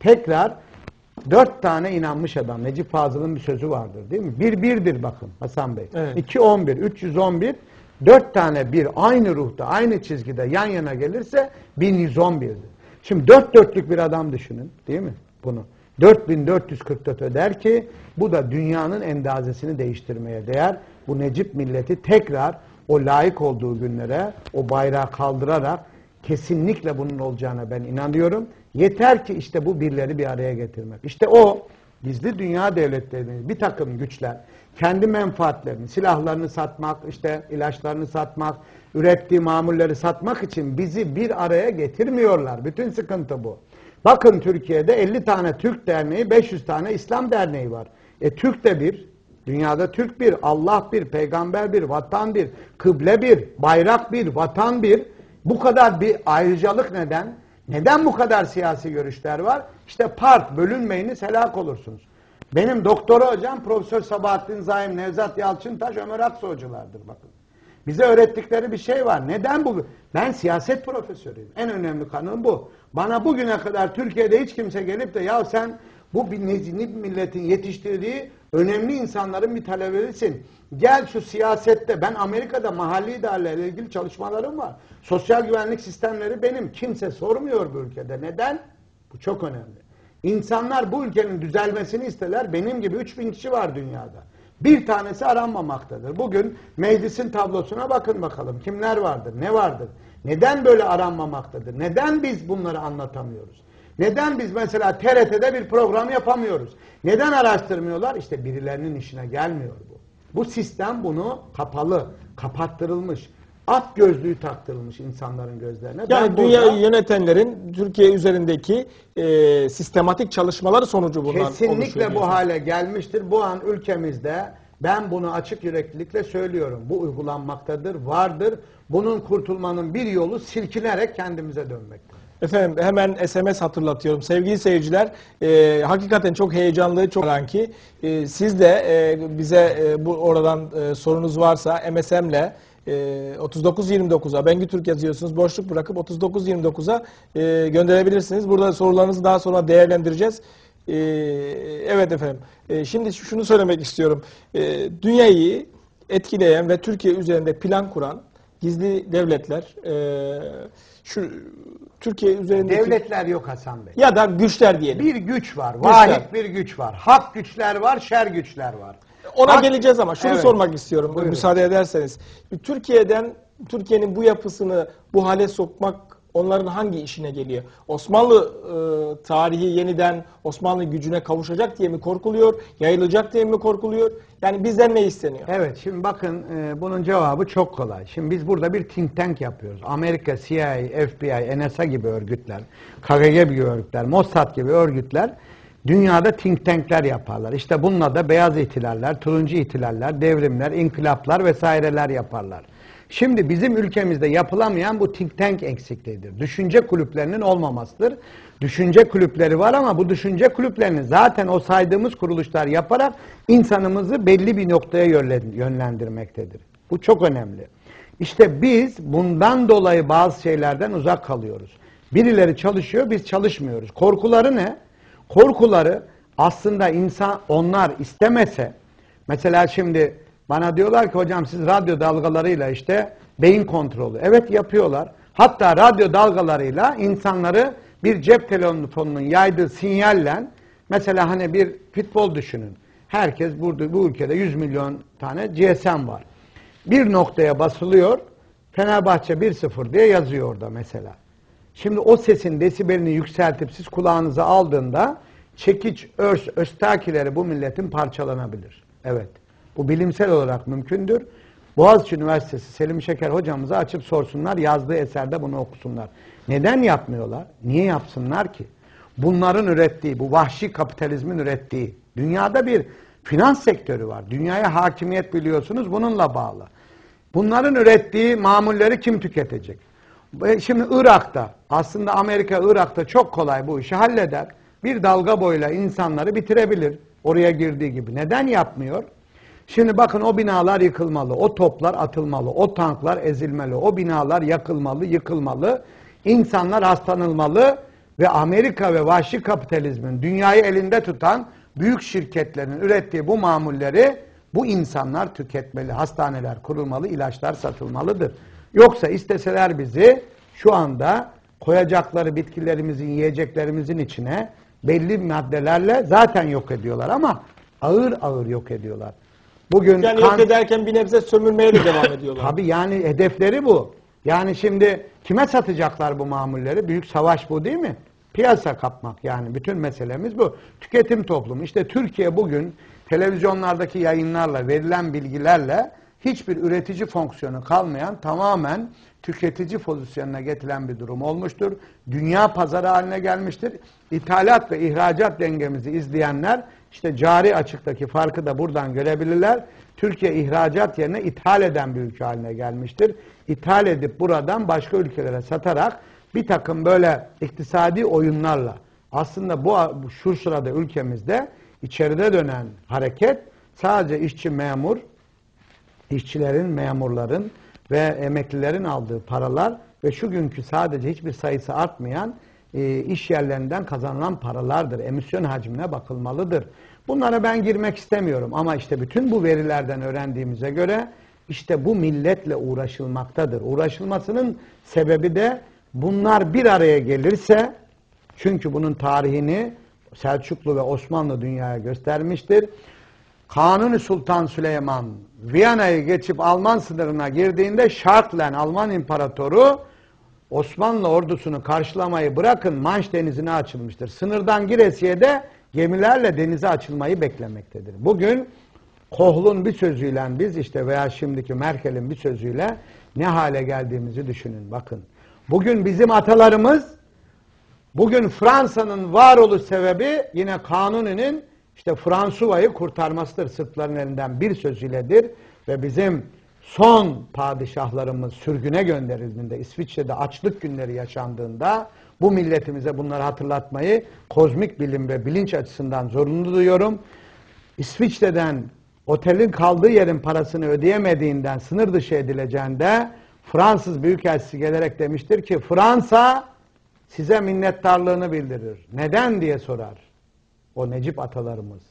tekrar dört tane inanmış adam. Necip Fazıl'ın bir sözü vardır değil mi? Bir birdir bakın Hasan Bey. Evet. 2 11 311 dört tane bir aynı ruhta aynı çizgide yan yana gelirse 1111'dir. Şimdi dört dörtlük bir adam düşünün değil mi bunu? 4444 öder ki bu da dünyanın endazesini değiştirmeye değer. Bu Necip milleti tekrar o layık olduğu günlere o bayrağı kaldırarak kesinlikle bunun olacağına ben inanıyorum. Yeter ki işte bu birleri bir araya getirmek. İşte o gizli dünya devletlerinin bir takım güçler kendi menfaatlerini, silahlarını satmak, işte ilaçlarını satmak, ürettiği mamulleri satmak için bizi bir araya getirmiyorlar. Bütün sıkıntı bu. Bakın Türkiye'de 50 tane Türk derneği, 500 tane İslam derneği var. E Türk de bir, dünyada Türk bir, Allah bir, peygamber bir, vatan bir, kıble bir, bayrak bir, vatan bir. Bu kadar bir ayrıcalık neden? Neden bu kadar siyasi görüşler var? İşte part bölünmeyiniz helak olursunuz. Benim doktora hocam Profesör Sabahattin Zaim, Nevzat Yalçıntaş, Ömer Aksu hocalardır bakın. Bize öğrettikleri bir şey var. Neden bu? Ben siyaset profesörüyüm. En önemli kanım bu. Bana bugüne kadar Türkiye'de hiç kimse gelip de ya sen bu milletin yetiştirdiği önemli insanların bir talebesisin. Gel şu siyasette ben Amerika'da mahalli idarelerle ilgili çalışmalarım var. Sosyal güvenlik sistemleri benim. Kimse sormuyor bu ülkede. Neden? Bu çok önemli. İnsanlar bu ülkenin düzelmesini isterler. Benim gibi 3000 kişi var dünyada. Bir tanesi aranmamaktadır. Bugün meclisin tablosuna bakın bakalım. Kimler vardır, ne vardır? Neden böyle aranmamaktadır? Neden biz bunları anlatamıyoruz? Neden biz mesela TRT'de bir program yapamıyoruz? Neden araştırmıyorlar? İşte birilerinin işine gelmiyor bu. Bu sistem bunu kapalı, kapattırılmış. At gözlüğü taktırılmış insanların gözlerine. Yani Ben dünyayı burada- yönetenlerin Türkiye üzerindeki e, sistematik çalışmaları sonucu bunlar Kesinlikle bu hale gelmiştir. Bu an ülkemizde ben bunu açık yüreklilikle söylüyorum. Bu uygulanmaktadır, vardır. Bunun kurtulmanın bir yolu silkinerek kendimize dönmektir. Efendim hemen SMS hatırlatıyorum. Sevgili seyirciler, e, hakikaten çok heyecanlı, çok ki e, siz de e, bize e, bu oradan e, sorunuz varsa MSM'le e, 3929'a Bengü Türk yazıyorsunuz. Boşluk bırakıp 3929'a e, gönderebilirsiniz. Burada sorularınızı daha sonra değerlendireceğiz. E, evet efendim. E, şimdi şunu söylemek istiyorum. E, dünyayı etkileyen ve Türkiye üzerinde plan kuran gizli devletler e, şu Türkiye üzerindeki Devletler yok Hasan Bey. ya da güçler diyelim. Bir güç var, vahid bir güç var. Hak güçler var, şer güçler var. Ona Hak- geleceğiz ama şunu Evet. sormak istiyorum Buyurun. müsaade ederseniz. Türkiye'den Türkiye'nin bu yapısını bu hale sokmak onların hangi işine geliyor? Osmanlı e, tarihi yeniden Osmanlı gücüne kavuşacak diye mi korkuluyor? Yayılacak diye mi korkuluyor? Yani bizden ne isteniyor? Evet şimdi bakın e, bunun cevabı çok kolay. Şimdi biz burada bir think tank yapıyoruz. Amerika, CIA, FBI, NSA gibi örgütler, KGB gibi örgütler, Mossad gibi örgütler dünyada think tankler yaparlar. İşte bununla da beyaz ihtilaller, turuncu ihtilaller, devrimler, inkılaplar vesaireler yaparlar. Şimdi bizim ülkemizde yapılamayan bu think tank eksikliğidir. Düşünce kulüplerinin olmamasıdır. Düşünce kulüpleri var ama bu düşünce kulüplerini zaten o saydığımız kuruluşlar yaparak insanımızı belli bir noktaya yönlen- yönlendirmektedir. Bu çok önemli. İşte biz bundan dolayı bazı şeylerden uzak kalıyoruz. Birileri çalışıyor, biz çalışmıyoruz. Korkuları ne? Korkuları aslında insan onlar istemese mesela şimdi bana diyorlar ki hocam siz radyo dalgalarıyla işte beyin kontrolü. Evet yapıyorlar. Hatta radyo dalgalarıyla insanları bir cep telefonunun yaydığı sinyalle mesela hani bir futbol düşünün. Herkes burada bu ülkede 100 milyon tane GSM var. Bir noktaya basılıyor. Fenerbahçe 1-0 diye yazıyor orada mesela. Şimdi o sesin desibelini yükseltip siz kulağınıza aldığında çekiç, örs, östakileri bu milletin parçalanabilir. Evet. Bu bilimsel olarak mümkündür. Boğaziçi Üniversitesi Selim Şeker hocamıza açıp sorsunlar. Yazdığı eserde bunu okusunlar. Neden yapmıyorlar? Niye yapsınlar ki? Bunların ürettiği, bu vahşi kapitalizmin ürettiği, dünyada bir finans sektörü var. Dünyaya hakimiyet biliyorsunuz bununla bağlı. Bunların ürettiği mamulleri kim tüketecek? Ve Şimdi Irak'ta, aslında Amerika Irak'ta çok kolay bu işi halleder. Bir dalga boyuyla insanları bitirebilir. Oraya girdiği gibi. Neden yapmıyor? Şimdi bakın o binalar yıkılmalı, o toplar atılmalı, o tanklar ezilmeli, o binalar yakılmalı, yıkılmalı, insanlar hastanılmalı. ve Amerika ve vahşi kapitalizmin dünyayı elinde tutan büyük şirketlerin ürettiği bu mamulleri bu insanlar tüketmeli. Hastaneler kurulmalı, ilaçlar satılmalıdır. Yoksa isteseler bizi şu anda koyacakları bitkilerimizin, yiyeceklerimizin içine belli maddelerle zaten yok ediyorlar ama ağır ağır yok ediyorlar. Bugün Yani kan- yok ederken bir nebze sömürmeye de devam ediyorlar. Tabii yani hedefleri bu. Yani şimdi kime satacaklar bu mamulleri? Büyük savaş bu değil mi? Piyasa kapmak yani bütün meselemiz bu. Tüketim toplumu. İşte Türkiye bugün televizyonlardaki yayınlarla, verilen bilgilerle hiçbir üretici fonksiyonu kalmayan tamamen tüketici pozisyonuna getirilen bir durum olmuştur. Dünya pazarı haline gelmiştir. İthalat ve ihracat dengemizi izleyenler işte cari açıktaki farkı da buradan görebilirler. Türkiye ihracat yerine ithal eden bir ülke haline gelmiştir. İthal edip buradan başka ülkelere satarak bir takım böyle iktisadi oyunlarla aslında bu şu sırada ülkemizde içeride dönen hareket sadece işçi memur, işçilerin, memurların ve emeklilerin aldığı paralar ve şu günkü sadece hiçbir sayısı artmayan e, iş yerlerinden kazanılan paralardır. Emisyon hacmine bakılmalıdır. Bunlara ben girmek istemiyorum ama işte bütün bu verilerden öğrendiğimize göre işte bu milletle uğraşılmaktadır. Uğraşılmasının sebebi de bunlar bir araya gelirse çünkü bunun tarihini Selçuklu ve Osmanlı dünyaya göstermiştir. Kanuni Sultan Süleyman Viyana'yı geçip Alman sınırına girdiğinde Şartlen Alman İmparatoru Osmanlı ordusunu karşılamayı bırakın Manş denizine açılmıştır. Sınırdan Giresiye de gemilerle denize açılmayı beklemektedir. Bugün Kohl'un bir sözüyle biz işte veya şimdiki Merkel'in bir sözüyle ne hale geldiğimizi düşünün bakın. Bugün bizim atalarımız bugün Fransa'nın varoluş sebebi yine Kanuni'nin işte Fransuva'yı kurtarmasıdır Sırpların elinden bir sözüledir ve bizim son padişahlarımız sürgüne gönderildiğinde İsviçre'de açlık günleri yaşandığında bu milletimize bunları hatırlatmayı kozmik bilim ve bilinç açısından zorunlu duyuyorum. İsviçre'den otelin kaldığı yerin parasını ödeyemediğinden sınır dışı edileceğinde Fransız Büyükelçisi gelerek demiştir ki Fransa size minnettarlığını bildirir. Neden diye sorar. O Necip atalarımız.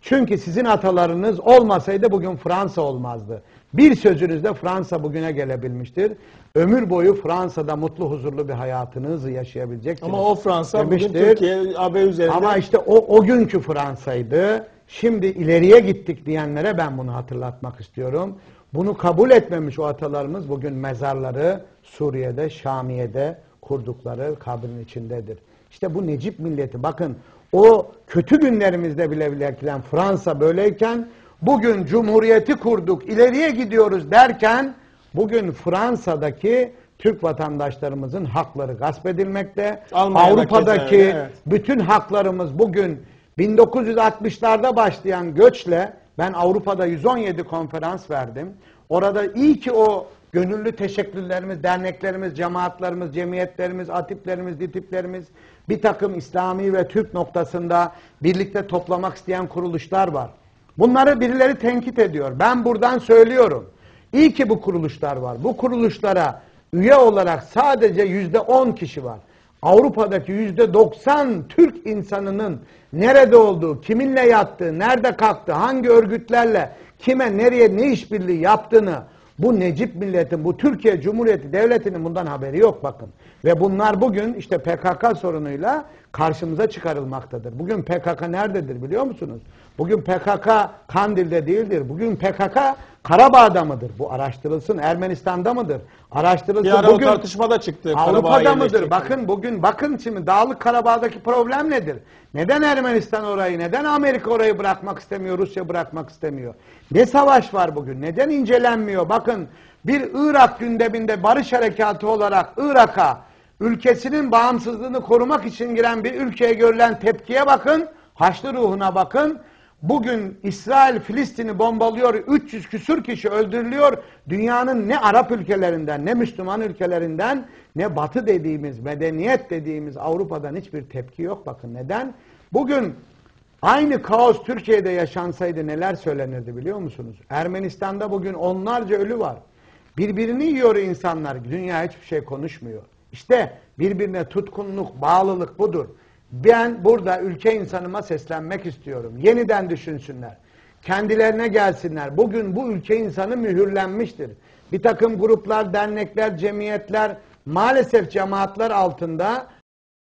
Çünkü sizin atalarınız olmasaydı bugün Fransa olmazdı. Bir sözünüzde Fransa bugüne gelebilmiştir. Ömür boyu Fransa'da mutlu huzurlu bir hayatınızı yaşayabileceksiniz. Ama o Fransa bugün demiştir. Türkiye, AB üzerinde Ama işte o, o günkü Fransa'ydı. Şimdi ileriye gittik diyenlere ben bunu hatırlatmak istiyorum. Bunu kabul etmemiş o atalarımız bugün mezarları Suriye'de, Şamiye'de kurdukları kabrin içindedir. İşte bu Necip milleti bakın o kötü günlerimizde bile bileklen Fransa böyleyken bugün cumhuriyeti kurduk ileriye gidiyoruz derken bugün Fransa'daki Türk vatandaşlarımızın hakları gasp edilmekte. Almanya'da Avrupa'daki keza, evet. bütün haklarımız bugün 1960'larda başlayan göçle ben Avrupa'da 117 konferans verdim. Orada iyi ki o gönüllü teşekkürlerimiz, derneklerimiz, cemaatlerimiz, cemiyetlerimiz, atiplerimiz, ditiplerimiz, bir takım İslami ve Türk noktasında birlikte toplamak isteyen kuruluşlar var. Bunları birileri tenkit ediyor. Ben buradan söylüyorum. İyi ki bu kuruluşlar var. Bu kuruluşlara üye olarak sadece yüzde on kişi var. Avrupa'daki yüzde 90 Türk insanının nerede olduğu, kiminle yattığı, nerede kalktı, hangi örgütlerle, kime, nereye, ne işbirliği yaptığını bu Necip milletin, bu Türkiye Cumhuriyeti Devleti'nin bundan haberi yok bakın. Ve bunlar bugün işte PKK sorunuyla karşımıza çıkarılmaktadır. Bugün PKK nerededir biliyor musunuz? Bugün PKK Kandil'de değildir. Bugün PKK Karabağ'da mıdır? Bu araştırılsın. Ermenistan'da mıdır? Araştırılsın. bir ara bugün o tartışma da çıktı. Avrupa'da mıdır? Bakın bugün bakın şimdi Dağlık Karabağ'daki problem nedir? Neden Ermenistan orayı, neden Amerika orayı bırakmak istemiyor, Rusya bırakmak istemiyor? Ne savaş var bugün? Neden incelenmiyor? Bakın bir Irak gündeminde barış harekatı olarak Irak'a ülkesinin bağımsızlığını korumak için giren bir ülkeye görülen tepkiye bakın. Haçlı ruhuna bakın. Bugün İsrail Filistin'i bombalıyor, 300 küsür kişi öldürülüyor. Dünyanın ne Arap ülkelerinden, ne Müslüman ülkelerinden, ne Batı dediğimiz, medeniyet dediğimiz Avrupa'dan hiçbir tepki yok. Bakın neden? Bugün aynı kaos Türkiye'de yaşansaydı neler söylenirdi biliyor musunuz? Ermenistan'da bugün onlarca ölü var. Birbirini yiyor insanlar. Dünya hiçbir şey konuşmuyor. İşte birbirine tutkunluk, bağlılık budur. Ben burada ülke insanıma seslenmek istiyorum. Yeniden düşünsünler. Kendilerine gelsinler. Bugün bu ülke insanı mühürlenmiştir. Bir takım gruplar, dernekler, cemiyetler maalesef cemaatler altında